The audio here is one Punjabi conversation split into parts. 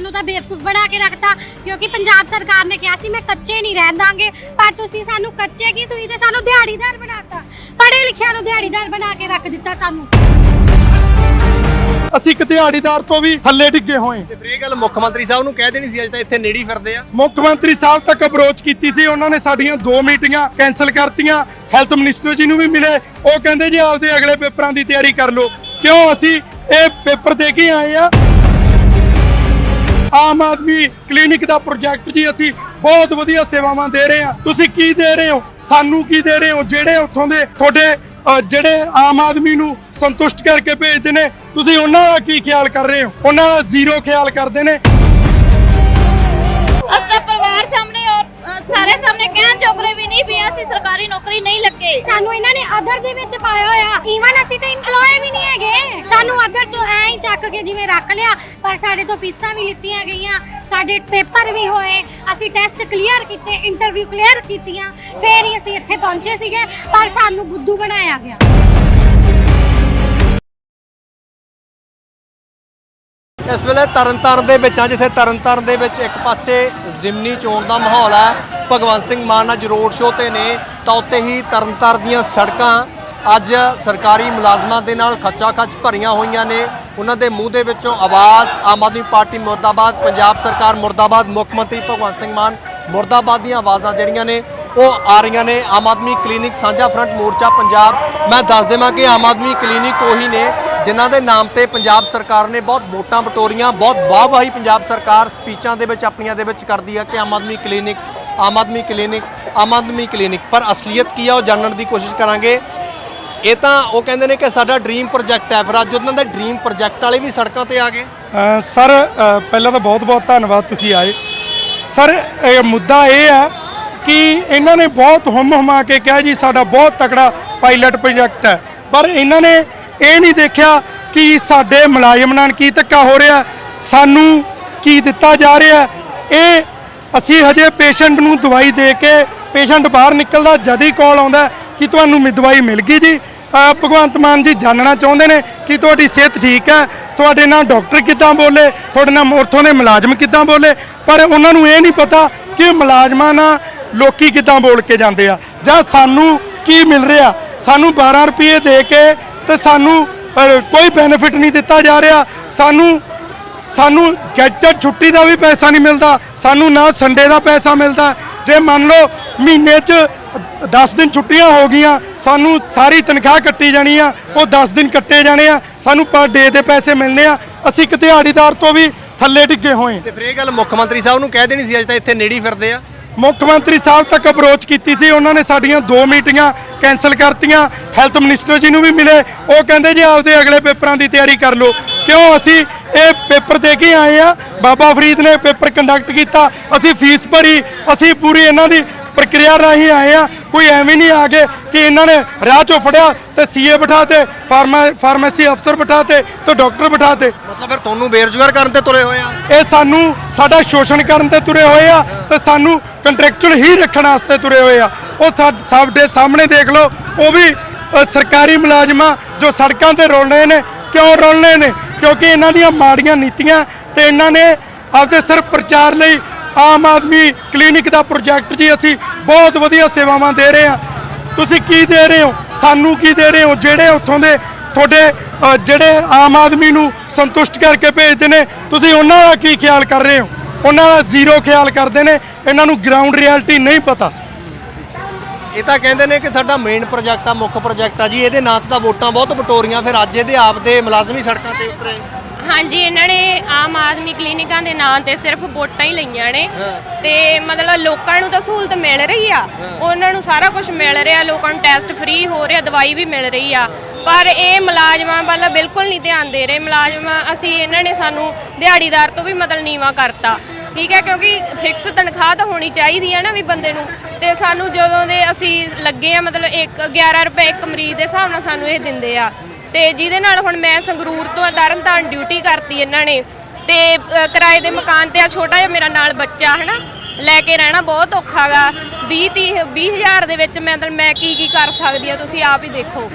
ਸਾਨੂੰ ਤਾਂ ਬੇਵਕੂਫ ਬਣਾ ਕੇ ਰੱਖਤਾ ਕਿਉਂਕਿ ਪੰਜਾਬ ਸਰਕਾਰ ਨੇ ਕਿਹਾ ਸੀ ਮੈਂ ਕੱਚੇ ਨਹੀਂ ਰਹਿਣ ਦਾਂਗੇ ਪਰ ਤੁਸੀਂ ਸਾਨੂੰ ਕੱਚੇ ਕੀ ਤੁਸੀਂ ਤੇ ਸਾਨੂੰ ਦਿਹਾੜੀਦਾਰ ਬਣਾਤਾ। ਪੜ੍ਹੇ ਲਿਖਿਆਂ ਨੂੰ ਦਿਹਾੜੀਦਾਰ ਬਣਾ ਕੇ ਰੱਖ ਦਿੱਤਾ ਸਾਨੂੰ। ਅਸੀਂ ਇੱਕ ਦਿਹਾੜੀਦਾਰ ਤੋਂ ਵੀ ਥੱਲੇ ਡਿੱਗੇ ਹੋਏ ਤੇ ਫਿਰ ਇਹ ਗੱਲ ਮੁੱਖ ਮੰਤਰੀ ਸਾਹਿਬ ਨੂੰ ਕਹਿ ਦੇਣੀ ਸੀ ਅਜੇ ਤਾਂ ਇੱਥੇ ਨੇੜੇ ਹੀ ਫਿਰਦੇ ਆ। ਮੁੱਖ ਮੰਤਰੀ ਸਾਹਿਬ ਤੱਕ ਅਪਰੋਚ ਕੀਤੀ ਸੀ ਉਹਨਾਂ ਨੇ ਸਾਡੀਆਂ ਦੋ ਮੀਟਿੰਗਾਂ ਕੈਨਸਲ ਕਰਤੀਆਂ। ਹੈਲਥ ਮਿਨਿਸਟਰ ਜੀ ਨੂੰ ਵੀ ਮਿਲੇ ਉਹ ਕਹਿੰਦੇ ਜੀ ਆਪਦੇ ਅਗਲੇ ਪੇਪਰਾਂ ਦੀ ਤਿਆਰੀ ਕਰ ਲਓ। ਕਿਉਂ ਅਸੀਂ ਇਹ ਪੇਪਰ ਦੇ ਕੇ ਆਏ ਆ? ਆਮ ਆਦਮੀ ਕਲੀਨਿਕ ਦਾ ਪ੍ਰੋਜੈਕਟ ਜੀ ਅਸੀਂ ਬਹੁਤ ਵਧੀਆ ਸੇਵਾਵਾਂ ਦੇ ਰਹੇ ਹਾਂ। ਤੁਸੀਂ ਕੀ ਦੇ ਰਹੇ ਹੋ? ਸਾਨੂੰ ਕੀ ਦੇ ਰਹੇ ਹੋ? ਜਿਹੜੇ ਉੱਥੋਂ ਦੇ ਤੁਹਾਡੇ ਜਿਹੜੇ ਆਮ ਆਦਮੀ ਨੂੰ ਸੰਤੁਸ਼ਟ ਕਰਕੇ ਭੇਜਦੇ ਨੇ, ਤੁਸੀਂ ਉਹਨਾਂ ਦਾ ਕੀ ਖਿਆਲ ਕਰ ਰਹੇ ਹੋ? ਉਹਨਾਂ ਦਾ ਜ਼ੀਰੋ ਖਿਆਲ ਕਰਦੇ ਨੇ। ਸਾਰੇ ਸਾਹਮਣੇ ਕਹਿਣ ਜੋਗਰੇ ਵੀ ਨਹੀਂ ਵੀ ਅਸੀਂ ਸਰਕਾਰੀ ਨੌਕਰੀ ਨਹੀਂ ਲੱਗੇ। ਸਾਨੂੰ ਇਹਨਾਂ ਨੇ ਅਦਰ ਦੇ ਵਿੱਚ ਪਾਇਆ ਹੋਇਆ। ਈਵਨ ਅਸੀਂ ਤਾਂ EMPLOYE ਵੀ ਨਹੀਂ ਹੈਗੇ। ਸਾਨੂੰ ਅਦਰ ਚੋਂ ਐਂ ਹੀ ਚੱਕ ਕੇ ਜਿਵੇਂ ਰੱਖ ਲਿਆ ਪਰ ਸਾਡੇ ਤੋਂ ਫੀਸਾਂ ਵੀ ਲਿੱਤੀਆਂ ਗਈਆਂ। ਸਾਡੇ ਪੇਪਰ ਵੀ ਹੋਏ। ਅਸੀਂ ਟੈਸਟ ਕਲੀਅਰ ਕੀਤੇ ਇੰਟਰਵਿਊ ਕਲੀਅਰ ਕੀਤੀਆਂ। ਫੇਰ ਹੀ ਅਸੀਂ ਇੱਥੇ ਪਹੁੰਚੇ ਸੀਗੇ ਪਰ ਸਾਨੂੰ ਬੁੱਧੂ ਬਣਾਇਆ ਗਿਆ। ਇਸ ਵੇਲੇ ਤਰਨਤਾਰਨ ਦੇ ਵਿੱਚ ਆ ਜਿੱਥੇ ਤਰਨਤਾਰਨ ਦੇ ਵਿੱਚ ਇੱਕ ਪਾਸੇ ਜ਼ਿਮਨੀ ਚੋਣ ਦਾ ਮਾਹੌਲ ਹੈ ਭਗਵੰਤ ਸਿੰਘ ਮਾਨ ਅੱਜ ਰੋਡ ਸ਼ੋਅ ਤੇ ਨੇ, ਤਾਂ ਉੱਤੇ ਹੀ ਤਰਨਤਾਰਨ ਦੀਆਂ ਸੜਕਾਂ ਅੱਜ ਸਰਕਾਰੀ ਮੁਲਾਜ਼ਮਾਂ ਦੇ ਨਾਲ ਖੱਚਾ ਖੱਚ ਭਰੀਆਂ ਹੋਈਆਂ ਨੇ। ਉਹਨਾਂ ਦੇ ਮੂੰਹ ਦੇ ਵਿੱਚੋਂ ਆਵਾਜ਼, ਆਮ ਆਦਮੀ ਪਾਰਟੀ ਮੁਰਦਾਬਾਦ, ਪੰਜਾਬ ਸਰਕਾਰ ਮੁਰਦਾਬਾਦ, ਮੁੱਖ ਮੰਤਰੀ ਭਗਵੰਤ ਸਿੰਘ ਮਾਨ ਮੁਰਦਾਬਾਦ ਦੀਆਂ ਆਵਾਜ਼ਾਂ ਜਿਹੜੀਆਂ ਨੇ, ਉਹ ਆ ਰਹੀਆਂ ਨੇ। ਆਮ ਆਦਮੀ ਕਲੀਨਿਕ ਸਾਂਝਾ ਫਰੰਟ ਮੋਰਚਾ ਪੰਜਾਬ। ਮੈਂ ਦੱਸ ਦੇਵਾਂ ਕਿ ਆਮ ਆਦਮੀ ਕਲੀਨਿਕ ਉਹੀ ਨੇ, ਜਿਨ੍ਹਾਂ ਦੇ ਨਾਮ ਤੇ ਪੰਜਾਬ ਸਰਕਾਰ ਨੇ ਬਹੁਤ ਵੋਟਾਂ ਬਟੋਰੀਆਂ ਬਹੁਤ ਵਾਹਵਾਹੀ ਪੰਜਾਬ ਸਰਕਾਰ ਸਪੀਚਾਂ ਦੇ ਵਿੱਚ, ਆਪਣੀਆਂ ਦੇ ਵਿੱਚ ਕਰਦੀ ਹੈ ਕਿ Aam Aadmi clinic Aam Aadmi clinic, Aam Aadmi clinic ਪਰ ਅਸਲੀਅਤ ਕੀ ਆ ਉਹ ਜਾਣਨ ਦੀ ਕੋਸ਼ਿਸ਼ ਕਰਾਂਗੇ। ਇਹ ਤਾਂ ਉਹ ਕਹਿੰਦੇ ਨੇ ਕਿ ਸਾਡਾ ਡ੍ਰੀਮ ਪ੍ਰੋਜੈਕਟ ਹੈ ਫਿਰ ਅੱਜ ਉਹਨਾਂ ਦੇ ਡ੍ਰੀਮ ਪ੍ਰੋਜੈਕਟ ਵਾਲੇ ਵੀ ਸੜਕਾਂ ਤੇ ਆ ਗਏ। ਸਰ ਪਹਿਲਾਂ ਤਾਂ ਬਹੁਤ-ਬਹੁਤ ਧੰਨਵਾਦ ਤੁਸੀਂ ਆਏ। ਸਰ, ਇਹ ਮੁੱਦਾ ਇਹ ਹੈ ਕਿ ਇਹਨਾਂ ਨੇ ਬਹੁਤ ਹਮ ਹਮਾ ਕੇ ਕਿਹਾ ਜੀ, ਸਾਡਾ ਬਹੁਤ ਤਕੜਾ ਪਾਇਲਟ ਪ੍ਰੋਜੈਕਟ ਹੈ। ਪਰ ਇਹਨਾਂ ਨੇ ਇਹ ਨਹੀਂ ਦੇਖਿਆ ਕਿ ਸਾਡੇ ਮੁਲਾਜ਼ਮ ਨਾਲ ਕੀ ਧੱਕਾ ਹੋ ਰਿਹਾ, ਸਾਨੂੰ ਕੀ ਦਿੱਤਾ ਜਾ ਰਿਹਾ। ਇਹ ਅਸੀਂ ਹਜੇ ਪੇਸ਼ੈਂਟ ਨੂੰ ਦਵਾਈ ਦੇ ਕੇ ਪੇਸ਼ੈਂਟ ਬਾਹਰ ਨਿਕਲਦਾ ਜਦ ਹੀ ਕਾਲ ਆਉਂਦਾ ਕਿ ਤੁਹਾਨੂੰ ਮਿ- ਦਵਾਈ ਮਿਲ ਗਈ ਜੀ। ਭਗਵੰਤ ਮਾਨ ਜੀ ਜਾਣਨਾ ਚਾਹੁੰਦੇ ਨੇ ਕਿ ਤੁਹਾਡੀ ਸਿਹਤ ਠੀਕ ਹੈ। ਤੁਹਾਡੇ ਨਾਲ ਡਾਕਟਰ ਕਿੱਦਾਂ ਬੋਲੇ? ਤੁਹਾਡੇ ਨਾਲ ਉੱਥੋਂ ਦੇ ਮੁਲਾਜ਼ਮ ਕਿੱਦਾਂ ਬੋਲੇ? ਪਰ ਉਹਨਾਂ ਨੂੰ ਇਹ ਨਹੀਂ ਪਤਾ ਕਿ ਮੁਲਾਜ਼ਮਾਂ ਨਾਲ ਲੋਕੀ ਕਿੱਦਾਂ ਬੋਲ ਕੇ ਜਾਂਦੇ ਆ। ਜਾਂ ਸਾਨੂੰ ਕੀ ਮਿਲ ਰਿਹਾ? ਸਾਨੂੰ 12 ਰੁਪਏ ਦੇ ਕੇ ਤੇ ਸਾਨੂੰ ਕੋਈ ਬੈਨੀਫਿਟ ਨਹੀਂ ਦਿੱਤਾ ਜਾ ਰਿਹਾ। ਸਾਨੂੰ ਸਾਨੂੰ ਗੈਜਟ ਛੁੱਟੀ ਦਾ ਵੀ ਪੈਸਾ ਨਹੀਂ ਮਿਲਦਾ, ਸਾਨੂੰ ਨਾ ਸੰਡੇ ਦਾ ਪੈਸਾ ਮਿਲਦਾ। ਜੇ ਮੰਨ ਲਓ ਮਹੀਨੇ 'ਚ 10 ਦਿਨ ਛੁੱਟੀਆਂ ਹੋ ਗਈਆਂ, ਸਾਨੂੰ ਸਾਰੀ ਤਨਖਾਹ ਕੱਟੀ ਜਾਣੀ ਆ, ਉਹ 10 ਦਿਨ ਕੱਟੇ ਜਾਣੇ ਆ, ਸਾਨੂੰ ਪਰ ਡੇ ਦੇ ਪੈਸੇ ਮਿਲਨੇ ਆ, ਅਸੀਂ ਇੱਕ ਦਿਹਾੜੀਦਾਰ ਤੋਂ ਵੀ ਥੱਲੇ ਡਿੱਗੇ ਹੋਏ ਤੇ ਫਿਰ ਇਹ ਗੱਲ ਮੁੱਖ ਮੰਤਰੀ ਸਾਹਿਬ ਨੂੰ ਕਹਿ ਦੇਣੀ ਸੀ, ਅੱਜ ਤਾਂ ਇੱਥੇ ਨੇੜੇ ਹੀ ਫਿਰਦੇ ਆ। ਮੁੱਖ ਮੰਤਰੀ ਸਾਹਿਬ ਤੱਕ ਅਪਰੋਚ ਕੀਤੀ ਸੀ। ਉਹਨਾਂ ਨੇ ਸਾਡੀਆਂ ਦੋ ਮੀਟਿੰਗਾਂ ਕੈਨਸਲ ਕਰਤੀਆਂ। ਹੈਲਥ ਮਿਨਿਸਟਰ ਜੀ ਨੂੰ ਵੀ ਮਿਲੇ। ਉਹ ਕਹਿੰਦੇ ਜੀ ਆਪਦੇ ਅਗਲੇ ਪੇਪਰਾਂ ਦੀ ਤਿਆਰੀ ਕਰ ਲਓ। ਕਿਉਂ ਅਸੀਂ ਇਹ ਪੇਪਰ ਦੇ ਕੇ ਆਏ ਆ? ਬਾਬਾ ਫਰੀਦ ਨੇ ਪੇਪਰ ਕੰਡਕਟ ਕੀਤਾ। ਅਸੀਂ ਫੀਸ ਭਰੀ। ਅਸੀਂ ਪੂਰੀ ਇਹਨਾਂ ਦੀ ਪ੍ਰਕਿਰਿਆ ਰਾਹੀਂ ਆਏ ਆ ਕੋਈ ਐਵੇਂ ਨਹੀਂ ਆ ਗਏ ਕਿ ਇਹਨਾਂ ਨੇ ਰਾਹ ਚੋਂ ਫੜਿਆ ਤੇ ਸੀਏ ਬਿਠਾ ਤੇ ਫਾਰਮਾ ਫਾਰਮੇਸੀ ਅਫਸਰ ਬਿਠਾ ਤੇ ਡਾਕਟਰ ਬਿਠਾ ਤੇ ਮਤਲਬ ਫਿਰ ਤੁਹਾਨੂੰ ਬੇਰੁਜ਼ਗਾਰ ਕਰਨ ਤੇ ਤੁਰੇ ਹੋਏ ਆ? ਇਹ ਸਾਨੂੰ ਸਾਡਾ ਸ਼ੋਸ਼ਣ ਕਰਨ ਤੇ ਤੁਰੇ ਹੋਏ ਆ ਤੇ ਸਾਨੂੰ ਕੰਟਰੈਕਚੁਅਲ ਹੀ ਰੱਖਣ ਵਾਸਤੇ ਤੁਰੇ ਹੋਏ ਆ। ਉਹ ਸਾਡੇ ਸਾਹਮਣੇ ਦੇਖ ਲਓ ਉਹ ਵੀ ਸਰਕਾਰੀ ਮੁਲਾਜ਼ਮਾਂ ਜੋ ਸੜਕਾਂ ਤੇ ਰੁਲ ਰਹੇ ਨੇ ਕਿਉਂ ਰੁਲ ਰਹੇ ਨੇ? ਕਿਉਂਕਿ ਇਹਨਾਂ ਦੀਆਂ ਮਾੜੀਆਂ ਨੀਤੀਆਂ ਤੇ ਇਹਨਾਂ ਨੇ ਆਪਦੇ ਸਿਰਫ ਪ੍ਰਚਾਰ ਲਈ ਆਮ ਆਦਮੀ ਕਲੀਨਿਕ ਦਾ ਪ੍ਰੋਜੈਕਟ ਜੀ ਅਸੀਂ ਬਹੁਤ ਵਧੀਆ ਸੇਵਾਵਾਂ ਦੇ ਰਹੇ ਹਾਂ। ਤੁਸੀਂ ਕੀ ਦੇ ਰਹੇ ਹੋ? ਸਾਨੂੰ ਕੀ ਦੇ ਰਹੇ ਹੋ? ਜਿਹੜੇ ਉੱਥੋਂ ਦੇ ਤੁਹਾਡੇ ਜਿਹੜੇ ਆਮ ਆਦਮੀ ਨੂੰ ਸੰਤੁਸ਼ਟ ਕਰਕੇ ਭੇਜਦੇ ਨੇ, ਤੁਸੀਂ ਉਹਨਾਂ ਦਾ ਕੀ ਖਿਆਲ ਕਰ ਰਹੇ ਹੋ? ਉਹਨਾਂ ਦਾ ਜ਼ੀਰੋ ਖਿਆਲ ਕਰਦੇ ਨੇ, ਇਹਨਾਂ ਨੂੰ ਗਰਾਊਂਡ ਰਿਐਲਿਟੀ ਨਹੀਂ ਪਤਾ। ਇਹ ਤਾਂ ਕਹਿੰਦੇ ਨੇ ਕਿ ਸਾਡਾ ਮੇਨ ਪ੍ਰੋਜੈਕਟ ਆ, ਮੁੱਖ ਪ੍ਰੋਜੈਕਟ ਆ ਜੀ, ਇਹਦੇ ਨਾਂ ਤੇ ਤਾਂ ਵੋਟਾਂ ਬਹੁਤ ਬਟੋਰੀਆਂ ਫਿਰ ਅੱਜ ਇਹਦੇ ਆਪ ਦੇ ਮੁਲਾਜ਼ਮੀ ਸੜਕਾਂ ਤੇ ਉਤਰੇ। ਹਾਂਜੀ ਇਹਨਾਂ ਨੇ ਆਮ ਆਦਮੀ ਕਲੀਨਿਕਾਂ ਦੇ ਨਾਂ ਤੇ ਸਿਰਫ ਵੋਟਾਂ ਹੀ ਲਈਆਂ ਨੇ। ਤੇ ਮਤਲਬ ਲੋਕਾਂ ਨੂੰ ਤਾਂ ਸਹੂਲਤ ਮਿਲ ਰਹੀ ਆ। ਉਹਨਾਂ ਨੂੰ ਸਾਰਾ ਕੁਝ ਮਿਲ ਰਿਹਾ ਲੋਕਾਂ ਨੂੰ ਟੈਸਟ ਫ੍ਰੀ ਹੋ ਰਿਹਾ ਦਵਾਈ ਵੀ ਮਿਲ ਰਹੀ ਆ। ਪਰ ਇਹ ਮੁਲਾਜ਼ਮਾਂ ਵੱਲ ਬਿਲਕੁਲ ਨਹੀਂ ਧਿਆਨ ਦੇ ਰਹੇ। ਮੁਲਾਜ਼ਮ ਅਸੀਂ ਇਹਨਾਂ ਨੇ ਸਾਨੂੰ ਦਿਹਾੜੀਦਾਰ ਤੋਂ ਵੀ ਮਤਲਬ ਨੀਵਾ ਕਰਤਾ। ਠੀਕ ਹੈ ਕਿਉਂਕਿ ਫਿਕਸ ਤਨਖਾਹ ਤਾਂ ਹੋਣੀ ਚਾਹੀਦੀ ਹੈ ਨਾ ਵੀ ਬੰਦੇ ਨੂੰ। ਤੇ ਸਾਨੂੰ ਜਦੋਂ ਦੇ ਅਸੀਂ ਲੱਗੇ ਆ ਮਤਲਬ ਇੱਕ 11 ਰੁਪਏ ਇੱਕ ਮਰੀਜ਼ ਦੇ ਹਿਸਾਬ ਨਾਲ ਸਾਨੂੰ ਇਹ ਦਿੰਦੇ ਆ। ਤੇ ਜਿਹਦੇ ਨਾਲ ਹੁਣ ਮੈਂ ਸੰਗਰੂਰ ਤੋਂ ਤਰਨਤਾਰਨ ਡਿਊਟੀ ਕਰਤੀ ਇਹਨਾਂ ਨੇ। ਤੇ ਕਿਰਾਏ ਦੇ ਮਕਾਨ ਤੇ ਆ ਛੋਟਾ ਜਿਹਾ ਮੇਰਾ ਨਾਲ ਬੱਚਾ, ਹਨਾ? ਲੈ ਕੇ ਰਹਿਣਾ ਬਹੁਤ ਔਖਾ ਗਾ। 20 30 20000 ਦੇ ਵਿੱਚ ਮੈਂ ਮੈਂ ਕੀ ਕੀ ਕਰ ਸਕਦੀ ਆ, ਤੁਸੀਂ ਆਪ ਹੀ ਦੇਖੋ।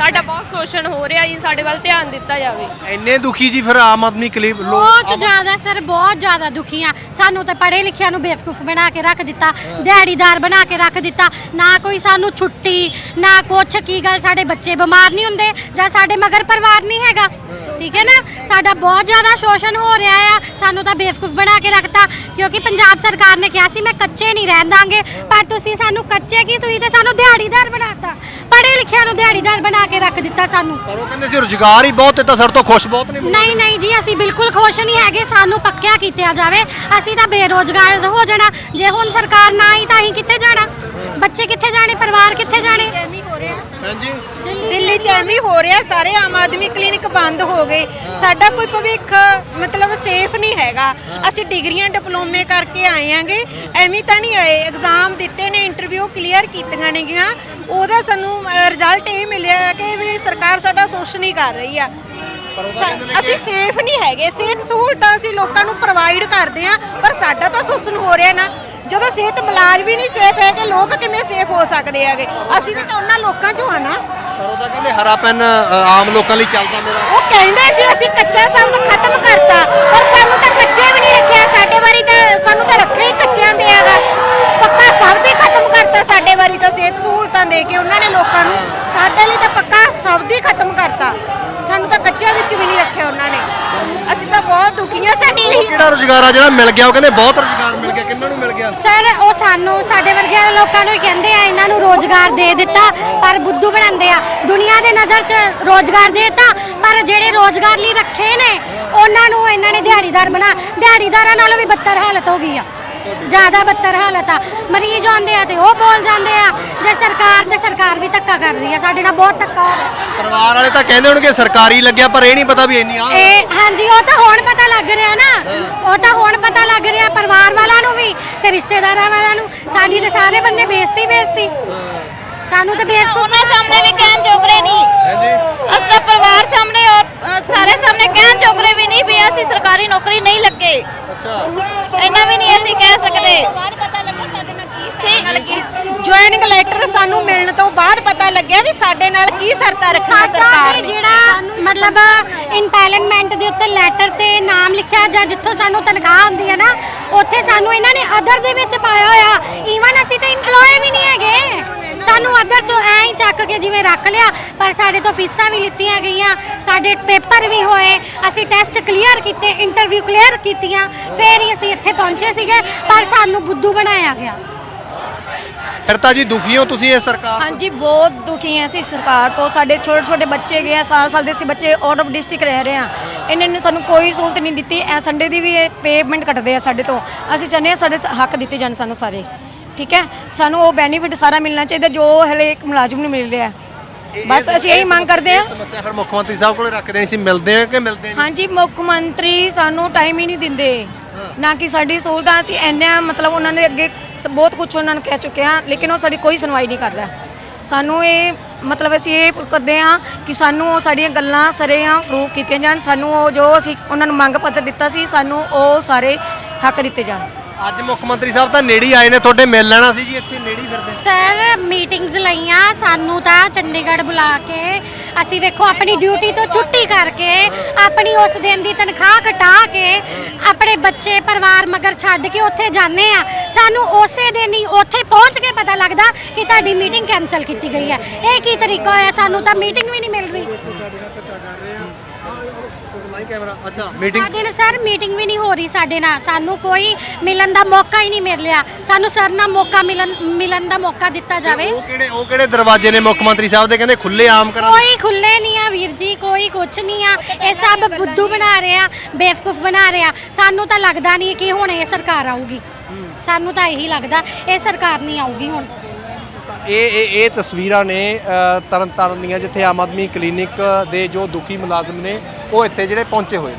ਸਾਡਾ ਬਹੁਤ ਸ਼ੋਸ਼ਣ ਹੋ ਰਿਹਾ ਜੀ ਸਾਡੇ ਵੱਲ ਧਿਆਨ ਦਿੱਤਾ ਜਾਵੇ। ਇੰਨੇ ਦੁਖੀ ਜੀ ਫਿਰ ਆਮ ਆਦਮੀ ਲੋਕ ਬਹੁਤ ਜ਼ਿਆਦਾ ਸਰ ਬਹੁਤ ਜ਼ਿਆਦਾ ਦੁਖੀ ਆ। ਸਾਨੂੰ ਤਾਂ ਪੜ੍ਹੇ ਲਿਖਿਆਂ ਨੂੰ ਬੇਵਕੂਫ ਬਣਾ ਕੇ ਰੱਖ ਦਿੱਤਾ ਦਿਹਾੜੀਦਾਰ ਬਣਾ ਕੇ ਰੱਖ ਦਿੱਤਾ। ਨਾ ਕੋਈ ਸਾਨੂੰ ਛੁੱਟੀ ਨਾ ਕੁਛ ਕੀ ਗੱਲ ਸਾਡੇ ਬੱਚੇ ਬਿਮਾਰ ਨਹੀਂ ਹੁੰਦੇ ਜਾਂ ਸਾਡੇ ਮਗਰ ਪਰਿਵਾਰ ਨਹੀਂ ਹੈਗਾ। ਠੀਕ ਹੈ ਨਾ? ਸਾਡਾ ਬਹੁਤ ਜ਼ਿਆਦਾ ਸ਼ੋਸ਼ਣ ਹੋ ਰਿਹਾ ਆ। ਸਾਨੂੰ ਤਾਂ ਬੇਵਕੂਫ ਬਣਾ ਕੇ ਰੱਖਤਾ ਕਿਉਂਕਿ ਪੰਜਾਬ ਸਰਕਾਰ ਨੇ ਕਿਹਾ ਸੀ ਮੈਂ ਕੱਚੇ ਨਹੀਂ ਰਹਿਣ ਦਾਂਗੇ ਪਰ ਤੁਸੀਂ ਸਾਨੂੰ ਕੱਚੇ ਕੀ ਤੁਸੀਂ ਤੇ ਸਾਨੂੰ ਦਿਹਾੜੀਦਾਰ ਬਣਾਤਾ ਪੜ੍ਹੇ ਲਿਖਿਆਂ ਨੂੰ ਦਿਹਾੜੀਦਾਰ ਬਣਾ ਕੇ ਰੱਖ ਦਿੱਤਾ ਸਾਨੂੰ। ਪਰ ਉਹ ਕਹਿੰਦੇ ਸੀ ਰੁਜ਼ਗਾਰ ਹੀ ਬਹੁਤ ਦਿੱਤਾ ਸਾਡੇ ਤੋਂ ਖੁਸ਼ ਬਹੁਤ ਨਹੀਂ ਨਹੀਂ ਨਹੀਂ ਜੀ ਅਸੀਂ ਬਿਲਕੁਲ ਖੁਸ਼ ਨਹੀਂ ਹੈਗੇ ਸਾਨੂੰ ਪੱਕਿਆ ਕੀਤਾ ਜਾਵੇ ਅਸੀਂ ਤਾਂ ਬੇਰੋਜ਼ਗਾਰ ਹੋ ਜਾਣਾ। ਜੇ ਹੁਣ ਸਰਕਾਰ ਨਾ ਆਈ ਤਾਂ ਅਸੀਂ ਕਿੱਥੇ ਜਾਣਾ? ਬੱਚੇ ਕਿੱਥੇ ਜਾਣੇ? ਪਰਿਵਾਰ ਕਿੱਥੇ ਜਾਣੇ? ਹਾਂਜੀ। ਦਿੱਲੀ ਚ ਐਵੇਂ ਹੀ ਰਿਹਾ ਸਾਰੇ ਆਮ ਆਦਮੀ ਕਲੀਨਿਕ ਬੰਦ ਹੋ ਗਏ। ਸਾਡਾ ਕੋਈ ਭਵਿੱਖ ਮਤਲਬ ਸੇਫ ਨਹੀਂ ਹੈਗਾ। ਅਸੀਂ ਡਿਗਰੀਆਂ ਡਿਪਲੋਮੇ ਕਰਕੇ ਆਏ ਆਂਗੇ। ਐਵੇਂ ਤਾਂ ਨਹੀਂ ਆਏ। ਐਗਜ਼ਾਮ ਦਿੱਤੇ ਨੇ ਇੰਟਰਵਿਊ ਕਲੀਅਰ ਕੀਤੀਆਂ ਨੇਗੀਆਂ। ਉਹਦਾ ਸਾਨੂੰ ਰਿਜ਼ਲਟ ਇਹ ਮਿਲਿਆ ਕਿ ਵੀ ਸਰਕਾਰ ਸਾਡਾ ਸ਼ੋਸ਼ਣ ਹੀ ਕਰ ਰਹੀ ਆ। ਸਾ- ਅਸੀਂ ਸੇਫ ਨਹੀਂ ਹੈਗੇ। ਸਿਹਤ ਸਹੂਲਤਾਂ ਅਸੀਂ ਲੋਕਾਂ ਨੂੰ ਪ੍ਰੋਵਾਈਡ ਕਰਦੇ ਆ ਪਰ ਸਾਡਾ ਤਾਂ ਸ਼ੋਸ਼ਣ ਹੋ ਰਿਹਾ ਨਾ। ਜਦੋਂ ਸਿਹਤ ਮੁਲਾਜ਼ਮ ਵੀ ਨਹੀਂ ਸੇਫ ਹੈਗੇ ਲੋਕ ਕਿਵੇਂ ਸੇਫ ਹੋ ਸਕਦੇ ਹੈਗੇ? ਅਸੀਂ ਵੀ ਤਾਂ ਉਹਨਾਂ ਲੋਕਾਂ ਚੋਂ ਆ ਨਾ। ਪਰ ਉਹ ਤਾਂ ਕਹਿੰਦੇ ਹਰਾ ਪੈਨ ਆਮ ਲੋਕਾਂ ਲਈ ਚੱਲਦਾ ਮੇਰਾ। ਉਹ ਕਹਿੰਦੇ ਸੀ ਅਸੀਂ ਕੱਚਾ ਸ਼ਬਦ ਖਤਮ ਕਰਤਾ ਪਰ ਸਾਨੂੰ ਤਾਂ ਕੱਚੇ ਵੀ ਨਹੀਂ ਰੱਖਿਆ। ਸਾਡੇ ਵਾਰੀ ਤਾਂ ਸਾਨੂੰ ਤਾਂ ਰੱਖਿਆ ਹੀ ਕੱਚਿਆਂ ਦੇ ਹੈਗਾ। ਪੱਕਾ ਸ਼ਬਦ ਹੀ ਖਤਮ ਕਰਤਾ ਸਾਡੇ ਵਾਰੀ ਤਾਂ ਸਿਹਤ ਸਹੂਲਤਾਂ ਦੇ ਕੇ ਉਹਨਾਂ ਨੇ ਲੋਕਾਂ ਨੂੰ। ਸਾਡੇ ਲਈ ਤਾਂ ਪੱਕਾ ਸ਼ਬਦ ਹੀ ਖਤਮ ਕਰਤਾ। ਸਾਨੂੰ ਤਾਂ ਕੱਚਿਆਂ ਵਿੱਚ ਵੀ ਨਹੀਂ ਰੱਖਿਆ ਉਹਨਾਂ ਨੇ। ਅਸੀਂ ਤਾਂ ਬਹੁਤ ਦੁਖੀ ਆ ਸਾਡੀ ਕਿਹੜਾ ਰੁਜ਼ਗਾਰ ਆ ਜਿਹੜਾ ਮਿਲ ਗਿਆ? ਉਹ ਕਹਿੰਦੇ ਬਹੁਤ ਰੁਜ਼ਗਾਰ ਮਿਲ ਗਿਆ ਕਿੰਨਾਂ ਨੂੰ ਮਿਲ ਗਿਆ ਸਰ, ਉਹ ਸਾਨੂੰ, ਸਾਡੇ ਵਰਗਿਆਂ ਲੋਕਾਂ ਨੂੰ ਹੀ ਕਹਿੰਦੇ ਆ, ਇਹਨਾਂ ਨੂੰ ਰੋਜ਼ਗਾਰ ਦੇ ਦਿੱਤਾ, ਪਰ ਬੁੱਧੂ ਬਣਾਉਂਦੇ ਆ। ਦੁਨੀਆ ਦੇ ਨਜ਼ਰ 'ਚ ਰੋਜ਼ਗਾਰ ਦੇ ਦਿੱਤਾ, ਪਰ ਜਿਹੜੇ ਰੋਜ਼ਗਾਰ ਲਈ ਰੱਖੇ ਨੇ, ਉਹਨਾਂ ਨੂੰ ਇਹਨਾਂ ਨੇ ਦਿਹਾੜੀਦਾਰ ਬਣਾ, ਦਿਹਾੜੀਦਾਰਾਂ ਨਾਲੋਂ ਵੀ ਬੱਤਰ ਹਾਲਤ ਹੋ ਗਈ ਆ। ਜ਼ਿਆਦਾ ਬੱਤਰ ਹਾਲਤ ਆ। ਮਰੀਜ਼ ਆਉਂਦੇ ਆ ਤੇ ਉਹ ਬੋਲ ਜਾਂਦੇ ਆ ਜੇ ਸਰਕਾਰ ਤੇ ਸਰਕਾਰ ਵੀ ਧੱਕਾ ਕਰ ਰਹੀ ਆ ਸਾਡੇ ਨਾਲ ਬਹੁਤ ਧੱਕਾ ਹੋ ਰਿਹਾ। ਪਰਿਵਾਰ ਵਾਲੇ ਤਾਂ ਕਹਿੰਦੇ ਹੋਣਗੇ ਸਰਕਾਰੀ ਲੱਗਿਆ ਪਰ ਇਹ ਨਹੀਂ ਪਤਾ ਵੀ ਇੰਨੀ ਆ ਇਹ ਹਾਂਜੀ ਉਹ ਤਾਂ ਹੁਣ ਪਤਾ ਲੱਗ ਰਿਹਾ ਨਾ। ਉਹ ਤਾਂ ਹੁਣ ਪਤਾ ਲੱਗ ਰਿਹਾ ਪਰਿਵਾਰ ਵਾਲਿਆਂ ਨੂੰ ਵੀ ਤੇ ਰਿਸ਼ਤੇਦਾਰਾਂ ਵਾਲਿਆਂ ਨੂੰ। ਸਾਡੀ ਤੇ ਸਾਰੇ ਬੰਨੇ ਬੇਇੱਜ਼ਤੀ ਬੇਇੱਜ਼ਤੀ। ਸਾਨੂੰ ਤਾਂ ਬੇਇੱਜ਼ਤੀ ਉਹਨਾਂ ਸਾਹਮਣੇ ਵੀ ਕਹਿਣ ਜੋਗਰੇ ਨਹੀਂ। ਹਾਂਜੀ। ਅਸੀਂ ਤਾਂ ਪਰਿਵਾਰ ਸਾਹਮਣੇ ਔਰ ਅ, ਸਾਰੇ ਸਾਹਮਣੇ ਕਹਿਣ ਜੋਗਰੇ ਵੀ ਨਹੀਂ ਵੀ ਅਸੀਂ ਸਰਕਾਰੀ ਨੌਕਰੀ ਨਹੀਂ ਲੱਗੇ। ਇੰਨਾ ਵੀ ਨਹੀਂ ਅਸੀਂ ਕਹਿ ਸਕਦੇ। ਬਾਹਰ ਪਤਾ ਲੱਗਾ ਸਾਡੇ ਨਾਲ ਕੀ ਸੀ ਜੁਆਇਨਿੰਗ ਲੈਟਰ ਸਾਨੂੰ ਮਿਲਣ ਤੋਂ ਬਾਅਦ ਪਤਾ ਲੱਗਿਆ ਵੀ ਸਾਡੇ ਨਾਲ ਕੀ ਸਰਤਾ ਰੱਖਣਾ ਸਰਕਾਰ ਨੇ। ਜਿਹੜਾ ਮਤਲਬ ਇੰਪੈਲਮੈਂਟ ਦੇ ਉੱਤੇ ਲੈਟਰ ਤੇ ਨਾਮ ਲਿਖਿਆ ਜਾਂ ਜਿੱਥੋਂ ਸਾਨੂੰ ਤਨਖਾਹ ਹੁੰਦੀ ਹੈ ਨਾ ਉੱਥੇ ਸਾਨੂੰ ਇਹਨਾਂ ਨੇ ਅਦਰ ਦੇ ਵਿੱਚ ਪਾਇਆ ਹੋਇਆ। ਈਵਨ ਅਸੀਂ ਤਾਂ EMPLOYE ਵੀ ਨਹੀਂ ਹੈਗੇ। ਸਾਨੂੰ ਅਦਰ ਚੋਂ ਐਂ ਹੀ ਚੱਕ ਕੇ ਜਿਵੇਂ ਰੱਖ ਲਿਆ ਪਰ ਸਾਡੇ ਤੋਂ ਫੀਸਾਂ ਵੀ ਲਿੱਤੀਆਂ ਗਈਆਂ ਸਾਡੇ ਪੇਪਰ ਵੀ ਹੋਏ ਅਸੀਂ ਟੈਸਟ ਕਲੀਅਰ ਕੀਤੇ ਇੰਟਰਵਿਊ ਕਲੀਅਰ ਕੀਤੀਆਂ ਫੇਰ ਹੀ ਅਸੀਂ ਇੱਥੇ ਪਹੁੰਚੇ ਸੀਗੇ ਪਰ ਸਾਨੂੰ ਬੁੱਧੂ ਬਣਾਇਆ ਗਿਆ। ਫਿਰ ਤਾਂ ਜੀ ਦੁਖੀ ਹੋ ਤੁਸੀਂ ਇਹ ਸਰਕਾਰ ਤੋਂ? ਹਾਂਜੀ ਬਹੁਤ ਦੁਖੀ ਹਾਂ ਅਸੀਂ ਸਰਕਾਰ ਤੋਂ। ਸਾਡੇ ਛੋਟੇ ਛੋਟੇ ਬੱਚੇ ਗਏ ਆ ਸਾਲ ਸਾਲ ਦੇ ਅਸੀਂ ਬੱਚੇ ਆਊਟ ਆਫ ਡਿਸਟ੍ਰਿਕਟ ਰਹਿ ਰਹੇ ਆ ਇਹਨਾਂ ਨੇ ਸਾਨੂੰ ਕੋਈ ਸਹੂਲਤ ਨਹੀਂ ਦਿੱਤੀ ਐ ਸੰਡੇ ਦੀ ਵੀ ਇਹ ਪੇਮੈਂਟ ਕੱਟਦੇ ਆ ਸਾਡੇ ਤੋਂ। ਅਸੀਂ ਚਾਹੁੰਦੇ ਹਾਂ ਸਾਡੇ ਹੱਕ ਦਿੱਤੇ ਜਾਣ ਸਾਨੂੰ ਸਾਰੇ। ਠੀਕ ਹੈ? ਸਾਨੂੰ ਉਹ ਬੈਨੀਫਿਟ ਸਾਰਾ ਮਿਲਣਾ ਚਾਹੀਦਾ ਜੋ ਹਲੇ ਇੱਕ ਮੁਲਾਜ਼ਮ ਨੂੰ ਮਿਲ ਰਿਹਾ ਬਸ ਅਸੀਂ ਇਹੀ ਮੰਗ ਕਰਦੇ ਇਹ ਸਮੱਸਿਆ ਫਿਰ ਮੁੱਖ ਮੰਤਰੀ ਸਾਹਿਬ ਕੋਲੇ ਰੱਖ ਦੇਣੀ ਸੀ ਮਿਲਦੇ ਆ ਕਿ ਮਿਲਦੇ ਨਹੀਂ? ਹਾਂਜੀ ਮੁੱਖ ਮੰਤਰੀ ਸਾਨੂੰ ਟਾਈਮ ਹੀ ਨਹੀਂ ਦਿੰਦੇ। ਨਾ ਕਿ ਸਾਡੀ ਸਹੂਲਤਾਂ ਅਸੀਂ ਇੰਨਾ ਮਤਲਬ ਉਹਨਾਂ ਨੇ ਅੱਗੇ ਸ- ਬਹੁਤ ਕੁਝ ਉਹਨਾਂ ਨੂੰ ਕਹਿ ਚੁੱਕੇ ਆ ਲੇਕਿਨ ਉਹ ਸਾਡੀ ਕੋਈ ਸੁਣਵਾਈ ਨਹੀਂ ਕਰਦਾ ਸਾਨੂੰ ਇਹ ਮਤਲਬ ਅਸੀਂ ਇਹ ਕਰਦੇ ਹਾਂ ਕਿ ਸਾਨੂੰ ਉਹ ਸਾਡੀਆਂ ਗੱਲਾਂ ਸਰੇਆਮ ਪ੍ਰੂਫ ਕੀਤੀਆਂ ਜਾਣ। ਸਾਨੂੰ ਉਹ ਜੋ ਅਸੀਂ ਉਹਨਾਂ ਨੂੰ ਮੰਗ ਪੱਤਰ ਦਿੱਤਾ ਸੀ ਸਾਨੂੰ ਉਹ ਸਾਰੇ ਹੱਕ ਦਿੱਤੇ ਜਾਣ। ਅੱਜ ਮੁੱਖ ਮੰਤਰੀ ਸਾਹਿਬ ਤਾਂ ਨੇੜੇ ਹੀ ਆਏ ਨੇ ਤੁਹਾਡੇ ਮਿਲ ਲੈਣਾ ਸੀ ਜੀ ਇੱਥੇ ਨੇੜੇ ਹੀ ਫਿਰਦੇ। ਸਰ ਮੀਟਿੰਗਸ ਲਈਆਂ ਸਾਨੂੰ ਤਾਂ ਚੰਡੀਗੜ੍ਹ ਬੁਲਾ ਕੇ ਅਸੀਂ ਵੇਖੋ ਆਪਣੀ ਡਿਊਟੀ ਤੋਂ ਛੁੱਟੀ ਕਰਕੇ ਆਪਣੀ ਉਸ ਦਿਨ ਦੀ ਤਨਖਾਹ ਘਟਾ ਕੇ ਆਪਣੇ ਬੱਚੇ ਪਰਿਵਾਰ ਮਗਰ ਛੱਡ ਕੇ ਉੱਥੇ ਜਾਂਦੇ ਆ ਸਾਨੂੰ ਉਸੇ ਦਿਨ ਹੀ ਉੱਥੇ ਪਹੁੰਚ ਕੇ ਪਤਾ ਲੱਗਦਾ ਕਿ ਤੁਹਾਡੀ ਮੀਟਿੰਗ ਕੈਨਸਲ ਕੀਤੀ ਗਈ ਹੈ। ਇਹ ਕੀ ਤਰੀਕਾ ਹੋਇਆ? ਸਾਨੂੰ ਤਾਂ ਮੀਟਿੰਗ ਵੀ ਨਹੀਂ ਮਿਲ ਰਹੀ। ਕੈਮਰਾ? ਅੱਛਾ ਮੀਟਿੰਗ ਸਾਡੇ ਨਾਲ ਸਰ ਮੀਟਿੰਗ ਵੀ ਨਹੀਂ ਹੋ ਰਹੀ ਸਾਡੇ ਨਾਲ। ਸਾਨੂੰ ਕੋਈ ਮਿਲਣ ਦਾ ਮੌਕਾ ਹੀ ਨਹੀਂ ਮਿਲ ਰਿਹਾ ਸਾਨੂੰ ਸਰ ਨਾਲ ਮੌਕਾ ਮਿਲਣ ਮਿਲਣ ਦਾ ਮੌਕਾ ਦਿੱਤਾ ਜਾਵੇ। ਉਹ ਕਿਹੜੇ ਉਹ ਕਿਹੜੇ ਦਰਵਾਜ਼ੇ ਨੇ ਮੁੱਖ ਮੰਤਰੀ ਸਾਹਿਬ ਦੇ? ਕਹਿੰਦੇ ਖੁੱਲੇ ਆਮ ਕਰਾਂ ਕੋਈ ਖੁੱਲੇ ਨਹੀਂ ਆ ਵੀਰ ਜੀ ਕੋਈ ਕੁਛ ਨਹੀਂ ਆ। ਇਹ ਸਭ ਬੁੱਧੂ ਬਣਾ ਰਹੇ ਆ ਬੇਵਕੂਫ ਬਣਾ ਰਹੇ ਆ। ਸਾਨੂੰ ਤਾਂ ਲੱਗਦਾ ਨਹੀਂ ਕਿ ਹੁਣ ਇਹ ਸਰਕਾਰ ਆਊਗੀ। ਸਾਨੂੰ ਤਾਂ ਇਹੀ ਲੱਗਦਾ ਇਹ ਸਰਕਾਰ ਨਹੀਂ ਆਊਗੀ ਹੁਣ। ਇਹ ਇਹ ਇਹ ਤਸਵੀਰਾਂ ਨੇ ਅ, ਤਰਨ ਤਾਰਨ ਦੀਆਂ ਜਿੱਥੇ ਆਮ ਆਦਮੀ ਕਲੀਨਿਕ ਦੇ ਜੋ ਦੁਖੀ ਮੁਲਾਜ਼ਮ ਨੇ ਉਹ ਇੱਥੇ ਜਿਹੜੇ ਪਹੁੰਚੇ ਹੋਏ ਨੇ।